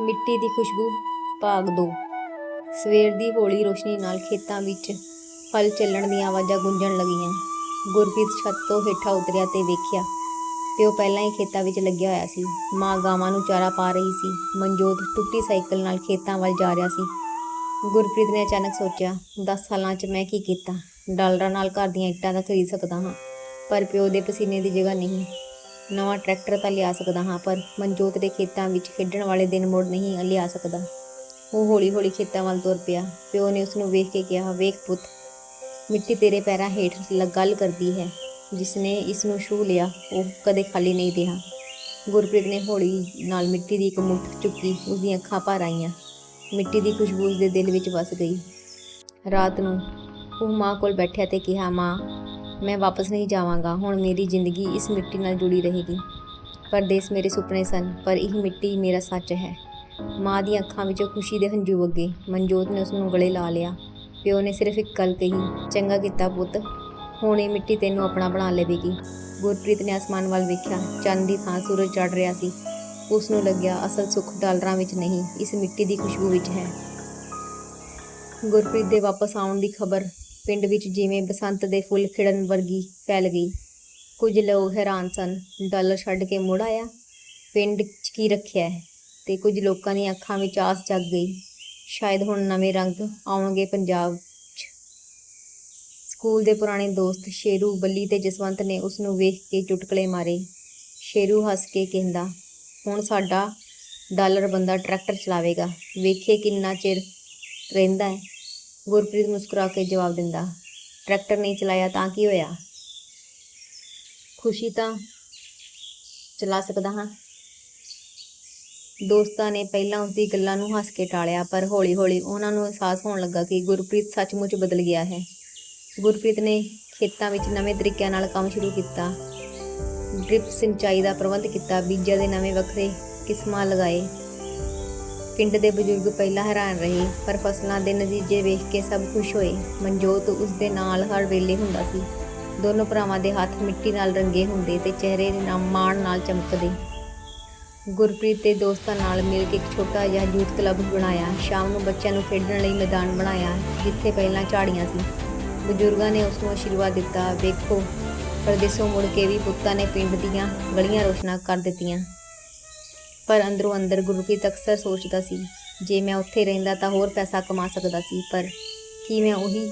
ਮਿੱਟੀ ਦੀ ਖੁਸ਼ਬੂ ਭਾਗ 2 ਸਵੇਰ ਦੀ ਹੌਲੀ ਰੋਸ਼ਨੀ ਨਾਲ ਖੇਤਾਂ ਵਿੱਚ ਫਲ ਚੱਲਣ ਦੀਆਂ ਆਵਾਜ਼ਾਂ ਗੂੰਜਣ ਲੱਗੀਆਂ। ਗੁਰਪ੍ਰੀਤ ਛੱਤ ਤੋਂ ਹੇਠਾਂ ਉਤਰਿਆ ਤੇ ਵੇਖਿਆ, ਪਿਓ ਪਹਿਲਾਂ ਹੀ ਖੇਤਾਂ ਵਿੱਚ ਲੱਗਿਆ ਹੋਇਆ ਸੀ। ਮਾਂ ਗਾਵਾਂ ਨੂੰ ਚਾਰਾ ਪਾ ਰਹੀ ਸੀ। ਮਨਜੋਤ ਟੁੱਟੀ ਸਾਈਕਲ ਨਾਲ ਖੇਤਾਂ ਵੱਲ ਜਾ ਰਿਹਾ ਸੀ। ਗੁਰਪ੍ਰੀਤ ਨੇ ਅਚਾਨਕ ਸੋਚਿਆ 10 ਸਾਲਾਂ 'ਚ ਮੈਂ ਕੀ ਕੀਤਾ? ਡਾਲਰਾਂ ਨਾਲ ਘਰ ਦੀਆਂ ਇੱਟਾਂ ਤਾਂ ਖਰੀਦ ਸਕਦਾ ਹਾਂ, ਪਰ ਪਿਓ ਦੇ ਪਸੀਨੇ ਦੀ ਜਗ੍ਹਾ ਨਹੀਂ। ਨਵਾਂ ਟਰੈਕਟਰ ਤਾਂ ਲਿਆ ਸਕਦਾ ਹਾਂ, ਪਰ ਮਨਜੋਤ ਦੇ ਖੇਤਾਂ ਵਿੱਚ ਖੇਡਣ ਵਾਲੇ ਦਿਨ ਮੁੜ ਨਹੀਂ ਲਿਆ ਸਕਦਾ। ਉਹ ਹੌਲੀ-ਹੌਲੀ ਖੇਤਾਂ ਵੱਲ ਤੁਰ ਪਿਆ। ਪਿਓ ਨੇ ਉਸ ਨੂੰ ਵੇਖ ਕੇ ਕਿਹਾ, ਵੇਖ ਪੁੱਤ, ਮਿੱਟੀ ਤੇਰੇ ਪੈਰਾਂ ਹੇਠ ਗੱਲ ਕਰਦੀ ਹੈ। ਜਿਸ ਨੇ ਇਸ ਨੂੰ ਛੂ ਲਿਆ, ਉਹ ਕਦੇ ਖਾਲੀ ਨਹੀਂ ਰਿਹਾ। ਗੁਰਪ੍ਰੀਤ ਨੇ ਹੌਲੀ ਨਾਲ ਮਿੱਟੀ ਦੀ ਇੱਕ ਮੁੱਠ ਚੁੱਕੀ ਉਸ ਦੀਆਂ ਅੱਖਾਂ ਭਰ ਆਈਆਂ ਮਿੱਟੀ ਦੀ ਖੁਸ਼ਬੂ ਉਸ ਦੇ ਦਿਲ ਵਿੱਚ ਵਸ ਗਈ। ਰਾਤ ਨੂੰ ਉਹ ਮਾਂ ਕੋਲ ਬੈਠਿਆ ਤੇ ਕਿਹਾ, ਮਾਂ ਮੈਂ ਵਾਪਸ ਨਹੀਂ ਜਾਵਾਂਗਾ। ਹੁਣ ਮੇਰੀ ਜ਼ਿੰਦਗੀ ਇਸ ਮਿੱਟੀ ਨਾਲ ਜੁੜੀ ਰਹੇਗੀ। ਪਰਦੇਸ ਮੇਰੇ ਸੁਪਨੇ ਸਨ, ਪਰ ਇਹ ਮਿੱਟੀ ਮੇਰਾ ਸੱਚ ਹੈ। ਮਾਂ ਦੀਆਂ ਅੱਖਾਂ ਵਿੱਚੋਂ ਖੁਸ਼ੀ ਦੇ ਹੰਝੂ ਵਗੇ, ਮਨਜੋਤ ਨੇ ਉਸ ਨੂੰ ਗਲੇ ਲਾ ਲਿਆ। ਪਿਓ ਨੇ ਸਿਰਫ ਇੱਕ ਗੱਲ ਕਹੀ, ਚੰਗਾ ਕੀਤਾ ਪੁੱਤ, ਹੁਣ ਇਹ ਮਿੱਟੀ ਤੈਨੂੰ ਆਪਣਾ ਬਣਾ ਲਵੇਗੀ। ਗੁਰਪ੍ਰੀਤ ਨੇ ਅਸਮਾਨ ਵੱਲ ਵੇਖਿਆ, ਚੰਨ ਦੀ ਥਾਂ ਸੂਰਜ ਚੜ ਰਿਹਾ ਸੀ। ਉਸ ਨੂੰ ਲੱਗਿਆ, ਅਸਲ ਸੁੱਖ ਡਾਲਰਾਂ ਵਿੱਚ ਨਹੀਂ, ਇਸ ਮਿੱਟੀ ਦੀ ਖੁਸ਼ਬੂ ਵਿੱਚ ਹੈ। ਗੁਰਪ੍ਰੀਤ ਦੇ ਵਾਪਸ ਆਉਣ ਦੀ ਖਬਰ ਪਿੰਡ ਵਿੱਚ ਜਿਵੇਂ ਬਸੰਤ ਦੇ ਫੁੱਲ ਖਿੜਨ ਵਰਗੀ ਫੈਲ ਗਈ। ਕੁਝ ਲੋਕ ਹੈਰਾਨ ਸਨ, ਡਾਲਰ ਛੱਡ ਕੇ ਮੁੜ ਆਇਆ। ਪਿੰਡ 'ਚ ਕੀ ਰੱਖਿਆ ਹੈ? ਤੇ ਕੁਝ ਲੋਕਾਂ ਦੀਆਂ ਅੱਖਾਂ ਵਿੱਚ ਆਸ ਜਗ ਗਈ। ਸ਼ਾਇਦ ਹੁਣ ਨਵੇਂ ਰੰਗ ਆਉਣਗੇ ਪੰਜਾਬ 'ਚ। ਸਕੂਲ ਦੇ ਪੁਰਾਣੇ ਦੋਸਤ ਸ਼ੇਰੂ ਬੱਲੀ ਤੇ ਜਸਵੰਤ ਨੇ ਉਸ ਨੂੰ ਵੇਖ ਕੇ ਚੁਟਕਲੇ ਮਾਰੇ। ਸ਼ੇਰੂ ਹੱਸ ਕੇ ਕਹਿੰਦਾ, ਹੁਣ ਸਾਡਾ ਡਾਲਰ ਬੰਦਾ ਟਰੈਕਟਰ ਚਲਾਵੇਗਾ। ਵੇਖੇ ਕਿੰਨਾ ਚਿਰ ਰਹਿੰਦਾ ਹੈ। ਗੁਰਪ੍ਰੀਤ ਮੁਸਕਰਾ ਕੇ ਜਵਾਬ ਦਿੰਦਾ, ਟਰੈਕਟਰ ਨਹੀਂ ਚਲਾਇਆ ਤਾਂ ਕੀ ਹੋਇਆ? ਖੁਸ਼ੀ ਤਾਂ ਚਲਾ ਸਕਦਾ ਹਾਂ। ਦੋਸਤਾਂ ਨੇ ਪਹਿਲਾਂ ਉਸਦੀ ਗੱਲਾਂ ਨੂੰ ਹੱਸ ਕੇ ਟਾਲਿਆ, ਪਰ ਹੌਲੀ-ਹੌਲੀ ਉਹਨਾਂ ਨੂੰ ਅਹਿਸਾਸ ਹੋਣ ਲੱਗਾ ਕਿ ਗੁਰਪ੍ਰੀਤ ਸੱਚਮੁੱਚ ਬਦਲ ਗਿਆ ਹੈ। ਗੁਰਪ੍ਰੀਤ ਨੇ ਖੇਤਾਂ ਵਿੱਚ ਨਵੇਂ ਤਰੀਕਿਆਂ ਨਾਲ ਕੰਮ ਸ਼ੁਰੂ ਕੀਤਾ। ਡ੍ਰਿਪ ਸਿੰਚਾਈ ਦਾ ਪ੍ਰਬੰਧ ਕੀਤਾ, ਬੀਜਾਂ ਦੇ ਨਵੇਂ ਵੱਖਰੇ ਕਿਸਮਾਂ ਲਗਾਏ। ਪਿੰਡ ਦੇ ਬਜ਼ੁਰਗ ਪਹਿਲਾਂ ਹੈਰਾਨ ਰਹੇ, ਪਰ ਫਸਲਾਂ ਦੇ ਨਤੀਜੇ ਵੇਖ ਕੇ ਸਭ ਖੁਸ਼ ਹੋਏ। ਮਨਜੋਤ ਉਸ ਦੇ ਨਾਲ ਹਰ ਵੇਲੇ ਹੁੰਦਾ ਸੀ। ਦੋਨੋਂ ਭਰਾਵਾਂ ਦੇ ਹੱਥ ਮਿੱਟੀ ਨਾਲ ਰੰਗੇ ਹੁੰਦੇ ਤੇ ਚਿਹਰੇ ਨਾ ਮਾਣ ਨਾਲ ਚਮਕਦੇ। ਗੁਰਪ੍ਰੀਤ ਦੇ ਦੋਸਤਾਂ ਨਾਲ ਮਿਲ ਕੇ ਇੱਕ ਛੋਟਾ ਜਿਹਾ ਯੂਥ ਕਲੱਬ ਬਣਾਇਆ। ਸ਼ਾਮ ਨੂੰ ਬੱਚਿਆਂ ਨੂੰ ਖੇਡਣ ਲਈ ਮੈਦਾਨ ਬਣਾਇਆ, ਜਿੱਥੇ ਪਹਿਲਾਂ ਝਾੜੀਆਂ ਸੀ। ਬਜ਼ੁਰਗਾਂ ਨੇ ਉਸ ਨੂੰ ਆਸ਼ੀਰਵਾਦ ਦਿੱਤਾ, ਵੇਖੋ, ਪਰਦੇਸੋਂ ਮੁੜ ਕੇ ਵੀ ਪੁੱਤਾਂ ਨੇ ਪਿੰਡ ਦੀਆਂ ਗਲੀਆਂ ਰੋਸ਼ਨਾ ਕਰ ਦਿੱਤੀਆਂ। ਪਰ ਅੰਦਰੋਂ ਅੰਦਰ ਗੁਰਪ੍ਰੀਤ ਅਕਸਰ ਸੋਚਦਾ ਸੀ, ਜੇ ਮੈਂ ਉੱਥੇ ਰਹਿੰਦਾ ਤਾਂ ਹੋਰ ਪੈਸਾ ਕਮਾ ਸਕਦਾ ਸੀ, ਪਰ ਕੀ ਮੈਂ ਉਹੀ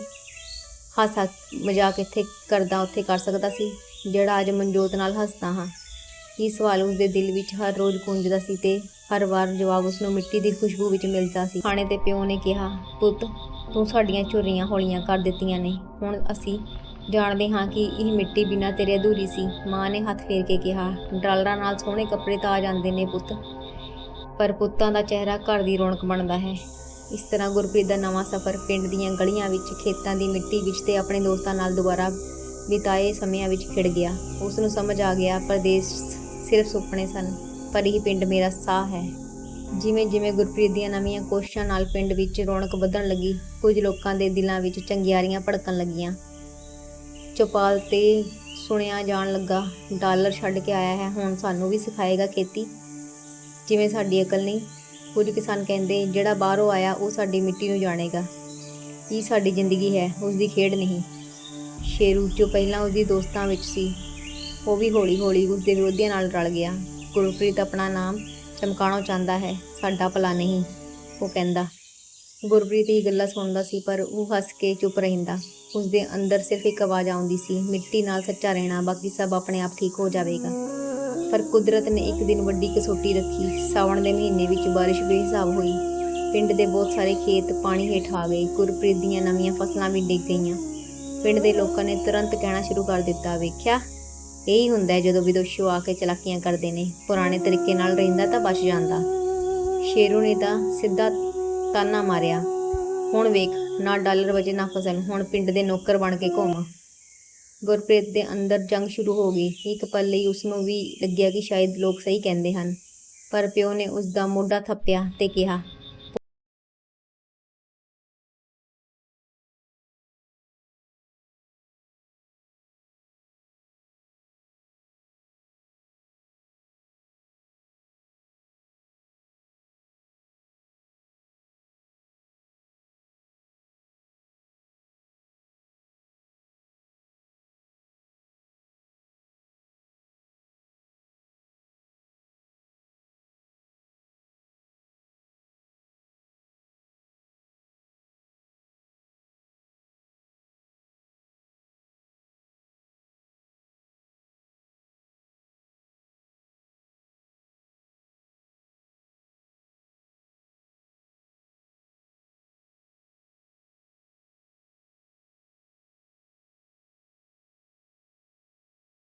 ਹਾਸਾ ਮਜ਼ਾਕ ਇੱਥੇ ਕਰਦਾ, ਉੱਥੇ ਕਰ ਸਕਦਾ ਸੀ, ਜਿਹੜਾ ਅੱਜ ਮਨਜੋਤ ਨਾਲ ਹੱਸਦਾ ਹਾਂ। ਇਹ ਸਵਾਲ ਉਸਦੇ ਦਿਲ ਵਿੱਚ ਹਰ ਰੋਜ਼ ਗੂੰਜਦਾ ਸੀ ਤੇ ਹਰ ਵਾਰ ਜਵਾਬ ਉਸ ਨੂੰ ਮਿੱਟੀ ਦੀ ਖੁਸ਼ਬੂ ਵਿੱਚ ਮਿਲਦਾ ਸੀ। ਖਾਣੇ ਤੇ ਪਿਓ ਨੇ ਕਿਹਾ, ਪੁੱਤ, ਤੂੰ ਸਾਡੀਆਂ ਚੋਰੀਆਂ ਹੌਲੀਆਂ ਕਰ ਦਿੱਤੀਆਂ ਨੇ, ਹੁਣ ਅਸੀਂ ਜਾਣਦੇ ਹਾਂ ਕਿ ਇਹ ਮਿੱਟੀ ਬਿਨਾਂ ਤੇਰੇ ਅਧੂਰੀ ਸੀ। ਮਾਂ ਨੇ ਹੱਥ ਫੇਰ ਕੇ ਕਿਹਾ ਡਾਲਰਾਂ ਨਾਲ ਸੋਹਣੇ ਕੱਪੜੇ ਤਾਂ ਆ ਜਾਂਦੇ ਨੇ ਪੁੱਤ, ਪਰ ਪੁੱਤਾਂ ਦਾ ਚਿਹਰਾ ਘਰ ਦੀ ਰੌਣਕ ਬਣਦਾ ਹੈ। ਇਸ ਤਰ੍ਹਾਂ ਗੁਰਪ੍ਰੀਤ ਦਾ ਨਵਾਂ ਸਫ਼ਰ ਪਿੰਡ ਦੀਆਂ ਗਲੀਆਂ ਵਿੱਚ, ਖੇਤਾਂ ਦੀ ਮਿੱਟੀ ਵਿੱਚ ਤੇ ਆਪਣੇ ਦੋਸਤਾਂ ਨਾਲ ਦੁਬਾਰਾ ਬਿਤਾਏ ਸਮਿਆਂ ਵਿੱਚ ਖਿੜ ਗਿਆ। ਉਸ ਨੂੰ ਸਮਝ ਆ ਗਿਆ, ਪਰਦੇਸ ਸਿਰਫ ਸੁਪਨੇ ਸਨ, ਪਰ ਇਹ ਪਿੰਡ ਮੇਰਾ ਸਾਹ ਹੈ। ਜਿਵੇਂ ਜਿਵੇਂ ਗੁਰਪ੍ਰੀਤ ਦੀਆਂ ਨਵੀਆਂ ਕੋਸ਼ਿਸ਼ਾਂ ਨਾਲ ਪਿੰਡ ਵਿੱਚ ਰੌਣਕ ਵਧਣ ਲੱਗੀ, ਕੁਝ ਲੋਕਾਂ ਦੇ ਦਿਲਾਂ ਵਿੱਚ ਚੰਗਿਆਰੀਆਂ ਭੜਕਣ ਲੱਗੀਆਂ। ਚੌਪਾਲ ਤੇ ਸੁਣਿਆ ਜਾਣ ਲੱਗਾ, ਡਾਲਰ ਛੱਡ ਕੇ ਆਇਆ ਹੈ, ਹੁਣ ਸਾਨੂੰ ਵੀ ਸਿਖਾਏਗਾ ਖੇਤੀ। ਜਿਵੇਂ ਸਾਡੀ ਅਕਲ ਨਹੀਂ, ਕੁਝ ਕਿਸਾਨ ਕਹਿੰਦੇ, ਜਿਹੜਾ ਬਾਹਰੋਂ ਆਇਆ, ਉਹ ਸਾਡੀ ਮਿੱਟੀ ਨੂੰ ਜਾਣੇਗਾ। ਇਹ ਸਾਡੀ ਜ਼ਿੰਦਗੀ ਹੈ ਉਸ ਦੀ ਖੇਡ ਨਹੀਂ। ਸ਼ੇਰੂ ਜੋ ਪਹਿਲਾਂ ਉਸ ਦੀ ਦੋਸਤਾਂ ਵਿੱਚ ਸੀ, ਉਹ ਵੀ ਹੌਲੀ-ਹੌਲੀ ਉਸ ਦੇ ਵਿਰੋਧੀਆਂ ਨਾਲ ਰਲ ਗਿਆ। ਗੁਰਪ੍ਰੀਤ ਆਪਣਾ ਨਾਮ ਚਮਕਾਉਣਾ ਚਾਹੁੰਦਾ ਹੈ, ਸਾਡਾ ਭਲਾ ਨਹੀਂ, ਉਹ ਕਹਿੰਦਾ। ਗੁਰਪ੍ਰੀਤ ਇਹ ਗੱਲਾਂ ਸੁਣਦਾ ਸੀ, ਪਰ ਉਹ ਹੱਸ ਕੇ ਚੁੱਪ ਰਹਿੰਦਾ। ਉਸ ਦੇ ਅੰਦਰ ਸਿਰਫ ਇੱਕ ਆਵਾਜ਼ ਆਉਂਦੀ ਸੀ, ਮਿੱਟੀ ਨਾਲ ਸੱਚਾ ਰਹਿਣਾ, ਬਾਕੀ ਸਭ ਆਪਣੇ ਆਪ ਠੀਕ ਹੋ ਜਾਵੇਗਾ। ਪਰ ਕੁਦਰਤ ਨੇ ਇੱਕ ਦਿਨ ਵੱਡੀ ਕਸੋਟੀ ਰੱਖੀ, ਸਾਵਣ ਦੇ ਮਹੀਨੇ ਵਿੱਚ ਬਾਰਿਸ਼ ਬੇਹਿਸਾਬ ਹੋਈ। ਪਿੰਡ ਦੇ ਬਹੁਤ ਸਾਰੇ ਖੇਤ ਪਾਣੀ ਹੇਠ ਆ ਗਏ, ਗੁਰਪ੍ਰੀਤ ਦੀਆਂ ਨਵੀਆਂ ਫਸਲਾਂ ਵੀ ਡਿੱਗ ਗਈਆਂ। ਪਿੰਡ ਦੇ ਲੋਕਾਂ ਨੇ ਤੁਰੰਤ ਕਹਿਣਾ ਸ਼ੁਰੂ ਕਰ ਦਿੱਤਾ, ਵੇਖਿਆ, ਇਹੀ ਹੁੰਦਾ ਹੈ ਜਦੋਂ ਵਿਦੋਸ਼ੀ ਆ ਕੇ ਚਲਾਕੀਆਂ ਕਰਦੇ ਨੇ, ਪੁਰਾਣੇ ਤਰੀਕੇ ਨਾਲ ਰਹਿੰਦਾ ਤਾਂ ਬਚ ਜਾਂਦਾ। ਸ਼ੇਰੂ ਨੇ ਤਾਂ ਸਿੱਧਾ ਤਾਨਾ ਮਾਰਿਆ, ਹੁਣ ਵੇਖ ਨਾ ਡਾਲਰ ਵਜੇ ਨਾ ਫਸਲ। ਹੁਣ ਪਿੰਡ ਦੇ ਨੌਕਰ ਬਣ ਕੇ ਘੁੰਮ। ਗੁਰਪ੍ਰੀਤ ਦੇ ਅੰਦਰ ਜੰਗ ਸ਼ੁਰੂ ਹੋ ਗਈ। ਇੱਕ ਪਲ ਲਈ ਉਸ ਨੂੰ ਵੀ ਲੱਗਿਆ ਕਿ ਸ਼ਾਇਦ ਲੋਕ ਸਹੀ ਕਹਿੰਦੇ ਹਨ। ਪਰ ਪਿਓ ਨੇ ਉਸ ਦਾ ਮੋਢਾ ਥੱਪਿਆ ਤੇ ਕਿਹਾ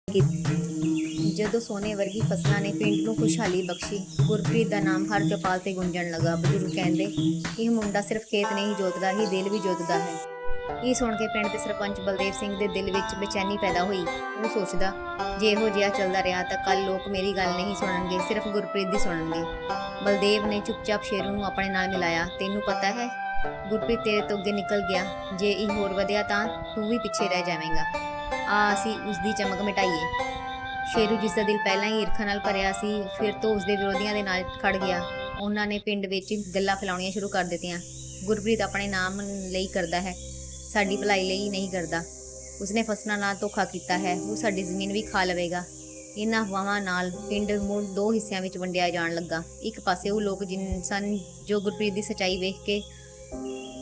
ਕੀਤੀ ਜਦੋਂ ਸੋਨੇ ਵਰਗੀ ਫਸਲਾਂ ਨੇ ਪਿੰਡ ਨੂੰ ਖੁਸ਼ਹਾਲੀ ਬਖਸ਼ੀ, ਗੁਰਪ੍ਰੀਤ ਦਾ ਨਾਮ ਹਰ ਚੌਪਾਲ ਤੇ ਗੁੰਜਣ ਲੱਗਾ। ਬਜ਼ੁਰਗ ਕਹਿੰਦੇ, ਇਹ ਮੁੰਡਾ ਸਿਰਫ ਖੇਤ ਨਹੀਂ, ਜੋਤਦਾ ਹੀ, ਦਿਲ ਵੀ ਜੋਤਦਾ ਹੈ। ਇਹ ਸੁਣ ਕੇ ਪਿੰਡ ਦੇ ਸਰਪੰਚ ਬਲਦੇਵ ਸਿੰਘ ਦੇ ਦਿਲ ਵਿੱਚ ਬੇਚੈਨੀ ਪੈਦਾ ਹੋਈ। ਉਹ ਸੋਚਦਾ ਜੇ ਇਹੋ ਜਿਹਾ ਚੱਲਦਾ ਰਿਹਾ ਤਾਂ ਕੱਲ ਲੋਕ ਮੇਰੀ ਗੱਲ ਨਹੀਂ ਸੁਣਨਗੇ, ਸਿਰਫ ਗੁਰਪ੍ਰੀਤ ਦੀ ਸੁਣਨਗੇ। ਬਲਦੇਵ ਨੇ ਚੁੱਪਚਾਪ ਸ਼ੇਰੂ ਨੂੰ ਆਪਣੇ ਨਾਲ ਮਿਲਾਇਆ। ਤੈਨੂੰ ਪਤਾ ਹੈ, ਗੁਰਪ੍ਰੀਤ ਤੇਰੇ ਤੋਂ ਅੱਗੇ ਨਿਕਲ ਗਿਆ। ਜੇ ਇਹ ਹੋਰ ਵਧਿਆ ਤਾਂ ਤੂੰ ਵੀ ਪਿੱਛੇ ਰਹਿ ਜਾਵੇਂਗਾ। ਆ ਅਸੀਂ ਉਸ ਦੀ ਚਮਕ ਮਿਟਾਈਏ। ਸ਼ੇਰੂ ਜਿਸ ਦਾ ਦਿਲ ਪਹਿਲਾਂ ਹੀ ਈਰਖਾ ਨਾਲ ਭਰਿਆ ਸੀ, ਫਿਰ ਤੋਂ ਉਸ ਦੇ ਵਿਰੋਧੀਆਂ ਦੇ ਨਾਲ ਖੜ ਗਿਆ। ਉਹਨਾਂ ਨੇ ਪਿੰਡ ਵਿੱਚ ਗੱਲਾਂ ਫੈਲਾਉਣੀਆਂ ਸ਼ੁਰੂ ਕਰ ਦਿੱਤੀਆਂ। ਗੁਰਪ੍ਰੀਤ ਆਪਣੇ ਨਾਮ ਲਈ ਕਰਦਾ ਹੈ। ਸਾਡੀ ਭਲਾਈ ਲਈ ਨਹੀਂ ਕਰਦਾ। ਉਸਨੇ ਫਸਲਾਂ ਨਾਲ ਧੋਖਾ ਕੀਤਾ ਹੈ। ਉਹ ਸਾਡੀ ਜ਼ਮੀਨ ਵੀ ਖਾ ਲਵੇਗਾ। ਇਹਨਾਂ ਅਫਵਾਹਾਂ ਨਾਲ ਪਿੰਡ ਮੁੜ ਦੋ ਹਿੱਸਿਆਂ ਵਿੱਚ ਵੰਡਿਆ ਜਾਣ ਲੱਗਾ। ਇੱਕ ਪਾਸੇ ਉਹ ਲੋਕ ਜਿਨ ਸਨ ਜੋ ਗੁਰਪ੍ਰੀਤ ਦੀ ਸਚਾਈ ਵੇਖ ਕੇ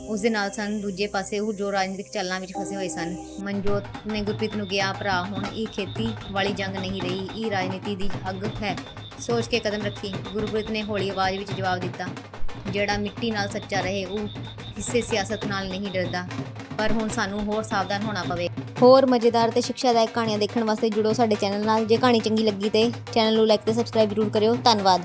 ਉਸ ਦੇ ਨਾਲ ਸਨ, ਦੂਜੇ ਪਾਸੇ ਉਹ ਜੋ ਰਾਜਨੀਤਿਕ ਚਾਲਾਂ ਵਿੱਚ ਫਸੇ ਹੋਏ ਸਨ। ਮਨਜੋਤ ਨੇ ਗੁਰਪ੍ਰੀਤ ਨੂੰ ਕਿਹਾ, ਭਰਾ, ਹੁਣ ਇਹ ਖੇਤੀ ਵਾਲੀ ਜੰਗ ਨਹੀਂ ਰਹੀ, ਇਹ ਰਾਜਨੀਤੀ ਦੀ ਅੱਗ ਹੈ। ਸੋਚ ਕੇ ਕਦਮ ਰੱਖੀ। ਗੁਰਪ੍ਰੀਤ ਨੇ ਹੌਲੀ ਆਵਾਜ਼ ਵਿੱਚ ਜਵਾਬ ਦਿੱਤਾ, ਜਿਹੜਾ ਮਿੱਟੀ ਨਾਲ ਸੱਚਾ ਰਹੇ, ਉਹ ਕਿਸੇ ਸਿਆਸਤ ਨਾਲ ਨਹੀਂ ਡਰਦਾ। ਪਰ ਹੁਣ ਸਾਨੂੰ ਹੋਰ ਸਾਵਧਾਨ ਹੋਣਾ ਪਵੇ। ਹੋਰ ਮਜ਼ੇਦਾਰ ਤੇ ਸਿੱਖਿਆਦਾਇਕ ਕਹਾਣੀਆਂ ਦੇਖਣ ਵਾਸਤੇ ਜੁੜੋ ਸਾਡੇ ਚੈਨਲ ਨਾਲ। ਜੇ ਕਹਾਣੀ ਚੰਗੀ ਲੱਗੀ ਤੇ ਚੈਨਲ ਨੂੰ ਲਾਈਕ ਤੇ ਸਬਸਕ੍ਰਾਈਬ ਜ਼ਰੂਰ ਕਰਿਓ। ਧੰਨਵਾਦ।